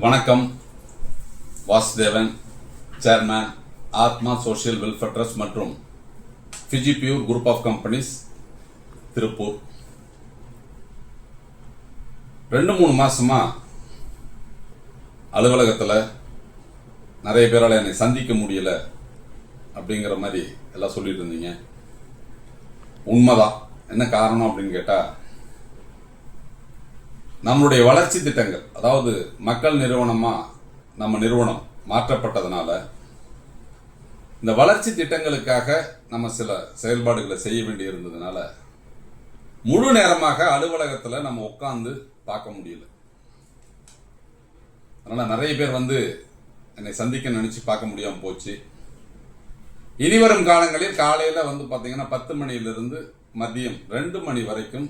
வணக்கம். Vasudevan chairman Athma social welfare trust மற்றும் Fiji pure group of companies Tiruppur. ரெண்டு மூணு மாசமா அலுவலகத்தில் நிறைய பேரால் என்னை சந்திக்க முடியல அப்படிங்கிற மாதிரி எல்லாம் சொல்லிட்டு இருந்தீங்க. உண்மைதான். என்ன காரணம் அப்படின்னு கேட்டால் நம்மளுடைய வளர்ச்சி திட்டங்கள் அதாவது மக்கள் நிறுவனமா நம்ம நிறுவனம் மாற்றப்பட்டதுனால இந்த வளர்ச்சி திட்டங்களுக்காக நம்ம சில செயல்பாடுகளை செய்ய வேண்டி இருந்ததுனால முழு நேரமாக அலுவலகத்தில் நம்ம உட்காந்து பார்க்க முடியல. அதனால் நிறைய பேர் வந்து என்னை சந்திக்க நினச்சி பார்க்க முடியாமல் போச்சு. இனிவரும் காலங்களில் காலையில் வந்து பார்த்தீங்கன்னா பத்து மணியிலிருந்து மதியம் ரெண்டு மணி வரைக்கும்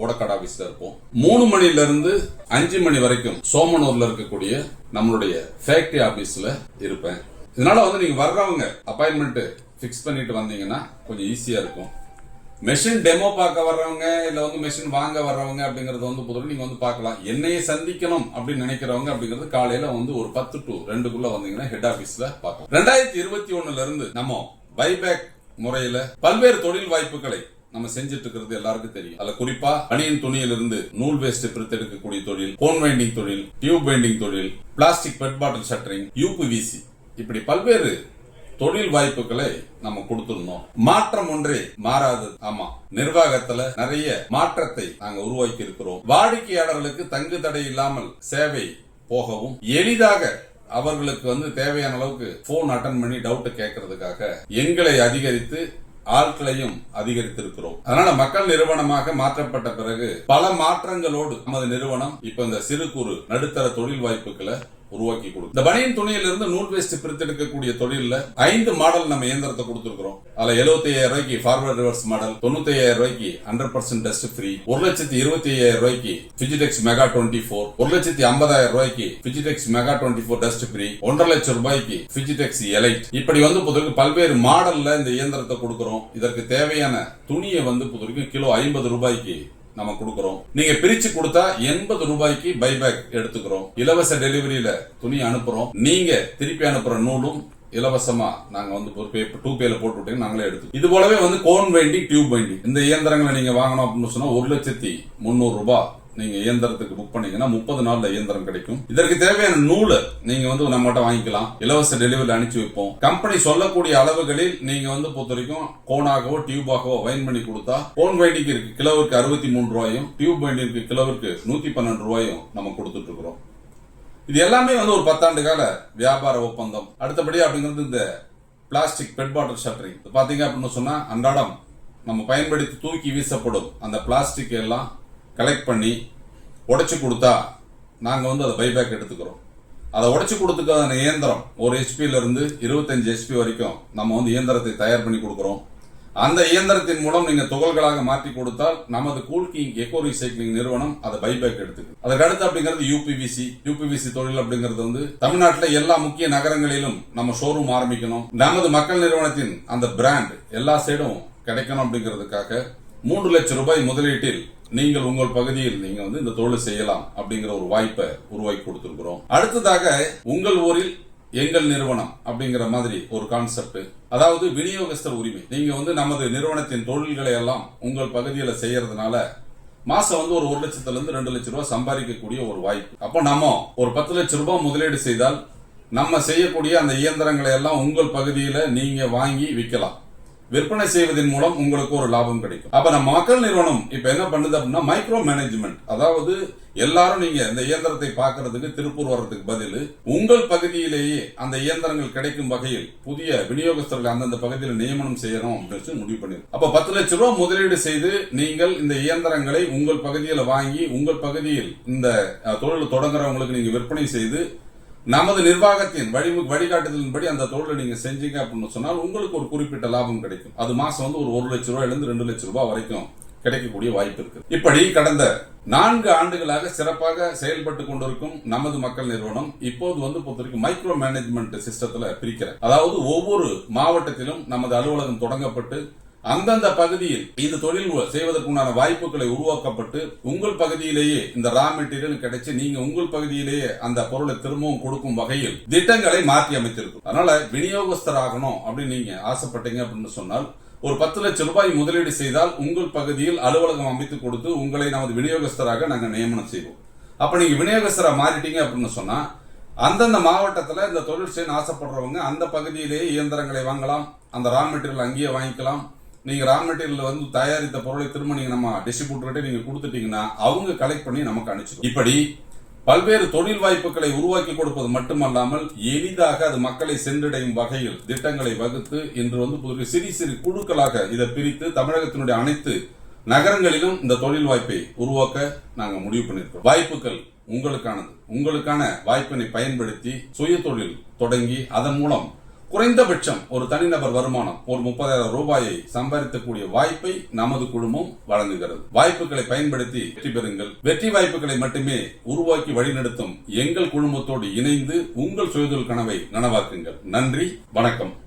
ஓடக்காடு ஆபீஸ்ல இருப்போம். மூணு மணில இருந்து அஞ்சு மணி வரைக்கும் சோமனூர்ல இருக்கக்கூடிய நம்மளுடைய ஃபேக்டரி ஆபீஸ்ல இருப்பேன். இதனால வந்து நீங்க வர்றவங்க அப்பாயின்மெண்ட் ஃபிக்ஸ் பண்ணிட்டு வந்தீங்கன்னா கொஞ்சம் ஈஸியா இருக்கும். மெஷின் டெமோ பார்க்க வர்றவங்க இல்ல வந்து மெஷின் வாங்க வர்றவங்க அப்படிங்கறது வந்து பொதுவாக நீங்க வந்து பார்க்கலாம். என்னையை சந்திக்கணும் அப்படின்னு நினைக்கிறவங்க அப்படிங்கிறது காலையில வந்து ஒரு பத்து டு ரெண்டுக்குள்ள வந்தீங்கன்னா ஹெட் ஆபீஸ்ல பார்க்கலாம். ரெண்டாயிரத்தி இருபத்தி ஒண்ணுல இருந்து நம்ம பைபேக் முறையில பல்வேறு தொழில் வாய்ப்புகளை நம்ம செஞ்சுட்டு இருக்கிறது எல்லாருக்கும் தெரியும். அதுல குறிப்பா பனியன் துணியிலிருந்து நூல் வேஸ்ட் பிரித்தெடுக்கக்கூடிய தொழில் கோன் வைண்டிங் தொழில் டியூப் வைண்டிங் தொழில் plastic pet bottle shuttering UPVC இப்படி பல்வேறு தொழில் வாய்ப்புகளை நம்ம கொடுத்துருந்தோம் மாற்றம் ஒன்றே மாறாது ஆமா நிர்வாகத்துல நிறைய மாற்றத்தை நாங்க உருவாக்கி இருக்கிறோம் வாடிக்கையாளர்களுக்கு தங்கு தடை இல்லாமல் சேவை போகவும் எளிதாக அவர்களுக்கு வந்து தேவையான அளவுக்கு போன் அட்டன் பண்ணி டவுட் கேட்கறதுக்காக எங்களை அதிகரித்து ஆட்களையும் அதிகரித்திருக்கிறோம். அதனால மக்கள் நிறுவனமாக மாற்றப்பட்ட பிறகு பல மாற்றங்களோடு நமது நிறுவனம் இப்ப இந்த சிறு குறு நடுத்தர தொழில் வாய்ப்புகளை உருவாக்கி கொடுக்கும். இந்த பனியன் துணியிலிருந்து நூல் வேஸ்ட் பிரித்தெடுக்கக்கூடிய தொழிலில் ஐந்து மாடல் நம்ம இயந்திரத்தை கொடுத்துருக்கிறோம். அதுல எழுபத்தி ஐயாயிரம் ரூபாய்க்கு ஃபார்வர்ட் ரிவர்ஸ் மாடல் தொண்ணூத்தி ஐயாயிரம் ரூபாய்க்கு ஹண்ட்ரட் பர்சன்ட் டஸ்ட் ஃப்ரீ ஒரு லட்சத்தி இருபத்தி ஐயாயிரம் ரூபாய்க்கு பிஜிடெக்ஸ் மெகா டுவெண்ட்டி ஃபோர் ஒரு லட்சத்தி ஐம்பதாயிரம் ரூபாய்க்கு PGTex mega twenty four dust free ஒன்றரை லட்சம் ரூபாய்க்கு பிஜிடெக்ஸ் எலைட் இப்படி வந்து புதுக்கு பல்வேறு மாடல்ல இந்த இயந்திரத்தை கொடுக்கிறோம். இதற்கு தேவையான துணியை வந்து புதுக்கு கிலோ ஐம்பது ரூபாய்க்கு நம்ம கொடுக்குறோம். நீங்க பிரிச்சு கொடுத்தா எண்பது ரூபாய்க்கு பைபேக் எடுத்துக்கிறோம். இலவச டெலிவரியில துணி அனுப்புறோம். நீங்க திருப்பி அனுப்புற நூலும் இலவசமா நாங்க வந்து ஒரு பே டூ பேல போட்டு விட்டீங்க நாங்களே எடுத்து இது போலவே வந்து கோன் வைண்டிங் டியூப் வைண்டி இந்த இயந்திரங்களை நீங்க வாங்கணும் அப்படின்னு சொன்னா ஒரு லட்சத்தி முந்நூறு ரூபாய் நீங்க இயந்திரத்துக்கு புக் பண்ணீங்கன்னா முப்பது நாள்ல இயந்திரம் கிடைக்கும். இதற்கு தேவையான நூலை நீங்க வந்து நம்மகிட்ட வாங்கிக்கலாம். இலவச டெலிவரி அனுப்பிச்சு வைப்போம். கம்பெனி சொல்லக்கூடிய அளவுகளில் நீங்க வந்து பொறுத்த வரைக்கும் கோனாகவோ டியூபாகவோ வைன் பண்ணி கொடுத்தா கோன் வைண்டிக்கு இருக்கு. கிலோவுக்கு அறுபத்தி மூணு ரூபாயும் டியூப் வைண்டிற்கு கிலோவுக்கு நூத்தி பன்னெண்டு ரூபாயும் நம்ம கொடுத்துட்டு இருக்கிறோம் இது எல்லாமே வந்து ஒரு பத்தாண்டு கால வியாபார ஒப்பந்தம். அடுத்தபடி அப்படிங்கிறது இந்த பிளாஸ்டிக் பெட் பாட்டில் ஷட்டரிங் பாத்தீங்க அப்படின்னு சொன்னா அன்றாடம் நம்ம பயன்படுத்தி தூக்கி வீசப்படும் அந்த பிளாஸ்டிக் எல்லாம் கலெக்ட் பண்ணி உடச்சி கொடுத்தா நாங்கள் வந்து அதை பைபேக் எடுத்துக்கிறோம். அதை உடைச்சு கொடுத்துக்கான இயந்திரம் ஒரு ஹெச்பியிலேருந்து இருபத்தஞ்சி இருபத்தஞ்சு ஹெச்பி வரைக்கும் நம்ம வந்து இயந்திரத்தை தயார் பண்ணி கொடுக்குறோம். அந்த இயந்திரத்தின் மூலம் நீங்கள் துகள்களாக மாற்றி கொடுத்தால் நமது கூல்கிங் எக்கோ ரீசைக்ளிங் நிறுவனம் அதை பைபேக் எடுத்துக்கு அதுக்கு அடுத்து அப்படிங்கிறது யூபிவிசி யூபிவிசி தொழில் அப்படிங்கிறது வந்து தமிழ்நாட்டில் எல்லா முக்கிய நகரங்களிலும் நம்ம ஷோரூம் ஆரம்பிக்கணும். நமது மக்கள் நிறுவனத்தின் அந்த பிராண்ட் எல்லா சைடும் கிடைக்கணும் அப்படிங்கிறதுக்காக மூன்று லட்சம் ரூபாய் முதலீட்டில் நீங்கள் உங்கள் பகுதியில் நீங்க வந்து இந்த தொழில் செய்யலாம் அப்படிங்கிற ஒரு வாய்ப்பை உருவாக்கி கொடுத்துருக்குறோம். அடுத்ததாக உங்கள் ஊரில் எங்கள் நிறுவனம் அப்படிங்கிற மாதிரி ஒரு கான்செப்ட் அதாவது விநியோகஸ்தர் உரிமை. நீங்க வந்து நமது நிறுவனத்தின் தொழில்களை எல்லாம் உங்கள் பகுதியில் செய்யறதுனால மாசம் வந்து ஒரு ஒரு லட்சத்துல இருந்து ரெண்டு லட்சம் ரூபாய் சம்பாதிக்கக்கூடிய ஒரு வாய்ப்பு. அப்போ நம்ம ஒரு பத்து லட்சம் ரூபாய் முதலீடு செய்தால் நம்ம செய்யக்கூடிய அந்த இயந்திரங்களை எல்லாம் உங்கள் பகுதியில நீங்க வாங்கி விற்கலாம். விற்பனை செய்வதன் மூலம் உங்களுக்கு ஒரு லாபம் கிடைக்கும். அப்ப நம்ம மக்கள் நிறுவனம் இப்ப என்ன பண்ணுது அப்படின்னா மைக்ரோ மேனேஜ்மெண்ட் அதாவது எல்லாரும் நீங்க இந்த இயந்திரத்தை பார்க்கறதுக்கு திருப்பூர் வர்றதுக்கு பதில் உங்கள் பகுதியிலேயே அந்த இயந்திரங்கள் கிடைக்கும் வகையில் புதிய விநியோகஸ்தர்கள் அந்தந்த பகுதியில் நியமனம் செய்யணும் அப்படின்னு சொல்லி முடிவு பண்ணிருக்கு அப்ப பத்து லட்சம் ரூபாய் முதலீடு செய்து நீங்கள் இந்த இயந்திரங்களை உங்கள் பகுதியில் வாங்கி உங்கள் பகுதியில் இந்த தொழில் தொடங்குறவங்களுக்கு நீங்க விற்பனை செய்து நமது நிர்வாகத்தின் வழி வழிகாட்டுதலின்படி அந்த தொழிலை நீங்கள் செஞ்சீங்க அப்படின்னு சொன்னால் உங்களுக்கு ஒரு குறிப்பிட்ட லாபம் கிடைக்கும். அது மாதம் வந்து ஒரு ஒரு லட்சம் ரூபாயிலிருந்து ரெண்டு லட்சம் ரூபாய் வரைக்கும் கிடைக்கக்கூடிய வாய்ப்பு இருக்கு. இப்படி கடந்த நான்கு ஆண்டுகளாக சிறப்பாக செயல்பட்டு கொண்டிருக்கும் நமது மக்கள் நிறுவனம் இப்போது வந்து பொறுத்தவரைக்கும் மைக்ரோ மேனேஜ்மெண்ட் சிஸ்டத்தில் பிரிக்கிற அதாவது ஒவ்வொரு மாவட்டத்திலும் நமது அலுவலகம் தொடங்கப்பட்டு அந்தந்த பகுதியில் இந்த தொழில் செய்வதற்குண்டான வாய்ப்புகளை உருவாக்கப்பட்டு உங்கள் பகுதியிலேயே இந்த ரா மெட்டீரியல் கிடைச்சு நீங்க உங்கள் பகுதியிலேயே அந்த பொருளை திரும்பவும் கொடுக்கும் வகையில் திட்டங்களை மாற்றி அமைத்திருக்கும். அதனால விநியோகஸ்தராகணும் அப்படின்னு நீங்க ஆசைப்பட்டீங்க அப்படின்னு சொன்னால் ஒரு பத்து லட்சம் ரூபாய் முதலீடு செய்தால் உங்கள் பகுதியில் அலுவலகம் அமைத்து கொடுத்து உங்களை நமது விநியோகஸ்தராக நாங்கள் நியமனம் செய்வோம். அப்ப நீங்க விநியோகஸ்தரா மாறிட்டீங்க அப்படின்னு சொன்னா அந்தந்த மாவட்டத்தில் இந்த தொழில் செய்ய ஆசைப்படுறவங்க அந்த பகுதியிலேயே இயந்திரங்களை வாங்கலாம் அந்த ரா மெட்டீரியல் அங்கேயே வாங்கிக்கலாம் நீங்க ரா மெட்டீரியல் வந்து தயாரித்த பொருளை திரும்ப நீங்க நம்ம டிஸ்ட்ரிபியூட்டர்கிட்ட நீங்க கொடுத்துட்டீங்கன்னா அவங்க கலெக்ட் பண்ணி நமக்கு அனுப்பிச்சிடும். இப்படி பல்வேறு தொழில் வாய்ப்புகளை உருவாக்கி கொடுப்பது மட்டுமல்லாமல் எளிதாக அது மக்களை சென்றடையும் வகையில் திட்டங்களை வகுத்து இன்று வந்து புதிய சிறு சிறு குழுக்களாக இதை பிரித்து தமிழகத்தினுடைய அனைத்து நகரங்களிலும் இந்த தொழில் வாய்ப்பை உருவாக்க நாங்கள் முடிவு பண்ணியிருக்கோம். வாய்ப்புகள் உங்களுக்கானது. உங்களுக்கான வாய்ப்பினை பயன்படுத்தி சுய தொழில் தொடங்கி அதன் மூலம் குறைந்தபட்சம் ஒரு தனிநபர் வருமானம் ஒரு முப்பதாயிரம் ரூபாயை சம்பாதிக்கக்கூடிய வாய்ப்பை நமது குழுமம் வழங்குகிறது. வாய்ப்புகளை பயன்படுத்தி வெற்றி பெறுங்கள். வெற்றி வாய்ப்புகளை மட்டுமே உருவாக்கி வழிநடத்தும் எங்கள் குழுமத்தோடு இணைந்து உங்கள் சுயதொழில் கனவை நனவாக்குங்கள். நன்றி வணக்கம்.